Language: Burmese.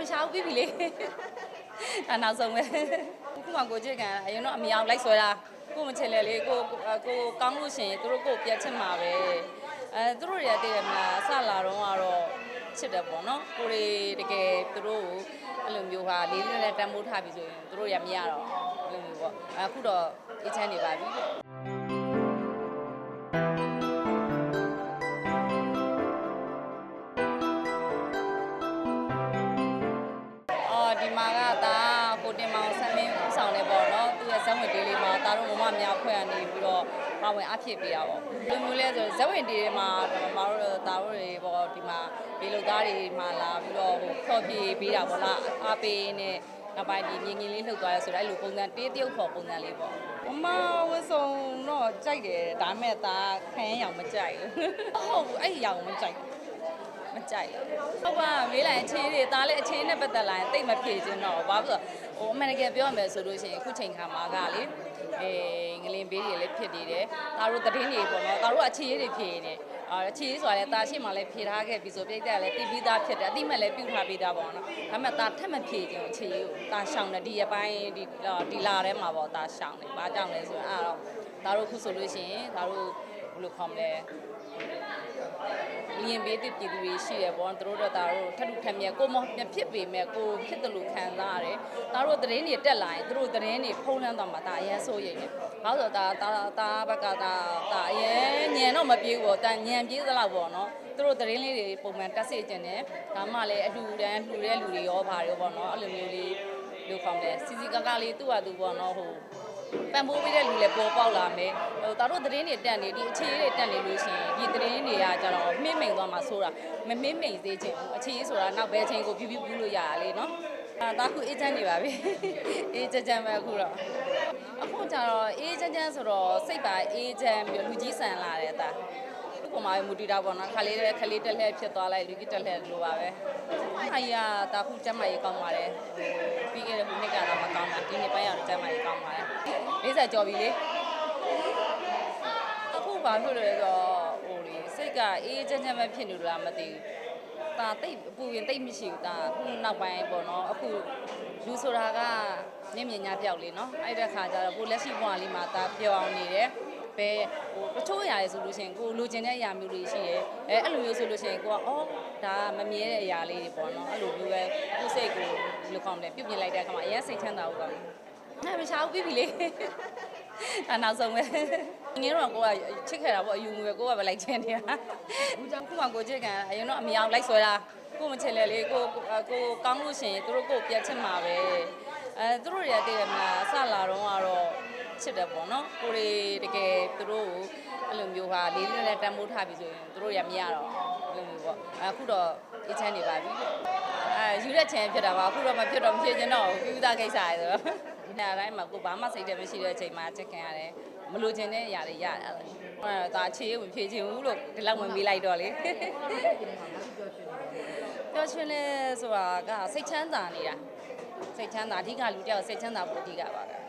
မရှာဘူးပြီးပြီလေဒါနောက်ဆုံးပဲခုမှကိုချစ်ကန်အရင်တော့အမြောင်လိုက်ဆွဲတာကိုမချစ်လဲလေကိုကိုကောင်းလို့ရှိရင်သူတို့ကိုပြတ်ချစ်မှာပဲအဲသူတို့တွေကတည်ရမလားအစလာတော့ကတော့ချစ်တယ်ပေါ့နော်ကိုတွေတကယ်သူတို့ကိုအဲ့လိုမျိုးဟာလေးလေးနဲ့တန်ဖိုးထားပြီဆိုရင်သူတို့ရမရတော့အဲ့လိုမျိုးပေါ့အခုတော့အေးချမ်းနေပါပြီအော် မမများဖွဲ့ရနေပြီးတော့ပါဝင်အဖြစ်ပေးရပေါ့လူမျိုးလဲဆိုဇက်ဝင်တေးလေးမှာမမတို့ဒါတို့တွေပေါ့ဒီမှာဒီလူသားတွေမှာလာပြီးတော့ဟိုခေါ်ပြေးပေးတာပေါ့လားအားပေးနဲ့နောက်ပိုင်းဒီမြင်ငင်လေးလှုပ်သွားရဲဆိုတော့အဲ့လိုပုံစံတေးတရုပ်ဖို့ပုံစံလေးပေါ့မမဝတ်စုံတော့ကြိုက်တယ်ဒါမဲ့ဒါခန်းရောင်မကြိုက်ဘူးဟုတ်ဘူးအဲ့ရောင်မကြိုက်ဘူး မကြိုက်ဘူးဟုတ်ပါမေးလိုက်အခြေတွေဒါလည်းအခြေနဲ့ပတ်သက်လာရင်တိတ်မဖြေခြင်းတော့ဘာဖြစ်လို့ဟိုအမှန်တကယ်ပြောရမယ်ဆိုလို့ရှိရင်အခုချိန်ခါမှာကလေအဲငလင်ဘေးတွေလည်းဖြစ်နေတယ်ဒါတို့သတင်းတွေပေါ့နော်ဒါတို့အခြေတွေဖြေနေအာအခြေဆိုတာလည်းဒါရှိမှလည်းဖြေထားခဲ့ပြီဆိုပြိတ္တလည်းတိပြီးသားဖြစ်တယ်အတိမတ်လည်းပြုထားပြီးသားပေါ့နော်ဒါပေမဲ့ဒါထက်မဖြေခြင်းအခြေကိုဒါရှောင်တယ်ဒီရပိုင်းဒီဒီလာထဲမှာပေါ့ဒါရှောင်တယ်ဘာကြောင့်လဲဆိုတော့အဲ့တော့ဒါတို့ခုဆိုလို့ရှိရင်ဒါတို့ ဘယ်လိုခေါ်မလဲလျင်ပေးတဲ့ပြည်သူတွေရှိရပေါ့သူတို့တော့ဒါတို့ထပ်ထူထပ်မြက်ကိုမဖြစ်ပေမဲ့ကိုဖြစ်တယ်လို့ခံစားရတယ်ဒါတို့သတင်းတွေတက်လာရင်သူတို့သတင်းတွေဖုံးလန်းသွားမှာဒါအရင်ဆိုရင်ဘာလို့ဆိုတော့ဒါဒါဒါဘက်ကဒါဒါအရင်ညံတော့မပြေဘူးပေါ့ဒါညံပြေးသလောက်ပေါ့နော်သူတို့သတင်းလေးတွေပုံမှန်တက်စေကျင်တယ်ဒါမှလည်းအတူတန်းလှူတဲ့လူတွေရောပါရောပေါ့နော်အဲ့လိုမျိုးလေးလို့ခေါင်းတယ်စီစီကကလေးသူ့ဟာသူပေါ့နော်ဟို ပံပိုးပေးတဲ့လူလည်းပေါ်ပေါက်လာမယ်ဟိုဒါတို့သတင်းတွေတက်နေဒီအခြေအတွေတက်နေလို့ရှိရင်ဒီသတင်းတွေကကြတော့မှင်းမိန်သွားမှာဆိုတာမမှင်းမိန်သေးချင်ဘူးအခြေအဆိုတာနောက်ဘယ်ချိန်ကိုပြပြပူးလို့ရရလေနော်အာဒါခုအေးချမ်းနေပါပြီအေးချမ်းချမ်းပဲအခုတော့အခုကျတော့အေးချမ်းချမ်းဆိုတော့စိတ်ပါအေးချမ်းပြီးလူကြီးဆန်လာတယ်ဒါဒီ ပုံမှာမူတည်တာပေါ့နော်ခလေးတဲ့ခလေးတက်လှည့်ဖြစ်သွားလိုက်လူကြီးတက်လှည့်လိုပါပဲအားရဒါခုကျမကြီးကောင်းပါတယ်ပြီးခဲ့တဲ့ခုနှစ်ကတော့မကောင်းတာဒီနှစ်ပိုင်းကတော့ကျမကြီးကောင်းပါတယ်40ကျော်ပြီလေအခုဘာဖြစ်လို့လဲဆိုတော့ဟိုလေစိတ်ကအေးချမ်းချမ်းပဲဖြစ်နေလို့လားမသိဘူး။ဒါတိတ်အပူရင်တိတ်မရှိဘူးဒါအခုနောက်ပိုင်းပေါ့နော်အခုလူဆိုတာကနင့်မြညာပြောက်လေနော်အဲ့တဲ့ခါကျတော့ကိုလက်ရှိဘဝလေးမှာဒါပျော်အောင်နေတယ် ဘယ်ဟိုတချို့အရာတွေဆိုလို့ရှိရင်ကိုလိုချင်တဲ့အရာမျိုးတွေရှိတယ်အဲအဲ့လိုမျိုးဆိုလို့ရှိရင်ကိုကအော်ဒါမမြဲတဲ့အရာလေးတွေပေါ့နော်အဲ့လိုမျိုးပဲကိုယ်စိတ်ကိုဘယ်လိုခေါ်မလဲပြုတ်ပြလိုက်တဲ့အခါမှာအရင်စိတ်ချမ်းသာဖို့ကောင်းတယ်ငါမရှာဘူးပြီးပြီလေဒါနောက်ဆုံးပဲငယ်တော့ကိုကချစ်ခဲ့တာပေါ့အယူငွေပဲကိုကပဲလိုက်ချင်နေတာအခုကြောင့်ခုမှကိုချစ်ကန်အရင်တော့အမြောင်လိုက်ဆွဲတာကိုမချစ်လဲလေကိုကိုကောင်းလို့ရှိရင်သူတို့ကိုပြတ်ချစ်မှာပဲအဲသူတို့တွေကတည်ရမလားအစလာတော့ကတော့ ချစ်တယ်ပေါ့နော်ကိုတွေတကယ်သူတို့ကိုအဲ့လိုမျိုးဟာလေးလေးနဲ့တန်ဖိုးထားပြီဆိုရင်သူတို့ရမရတော့အဲ့လိုမျိုးပေါ့အခုတော့အေးချမ်းနေပါပြီအဲယူတဲ့ချင်ဖြစ်တာပါအခုတော့မဖြစ်တော့မဖြစ်ချင်တော့ဘူးပြီးသားကိစ္စရယ်ဆိုတော့ဒီနေ့အတိုင်းမှာကိုဘာမှစိတ်တမရှိတဲ့အချိန်မှာချက်ခင်ရတယ်မလိုချင်တဲ့အရာတွေရတယ်အဲဒါအခြေရဝင်ဖြေချင်ဘူးလို့ဒီလောက်ဝင်ပေးလိုက်တော့လေပျော်ရွှင်လဲဆိုတာကစိတ်ချမ်းသာနေတာစိတ်ချမ်းသာအဓိကလူတယောက်စိတ်ချမ်းသာဖို့အဓိကပါပဲ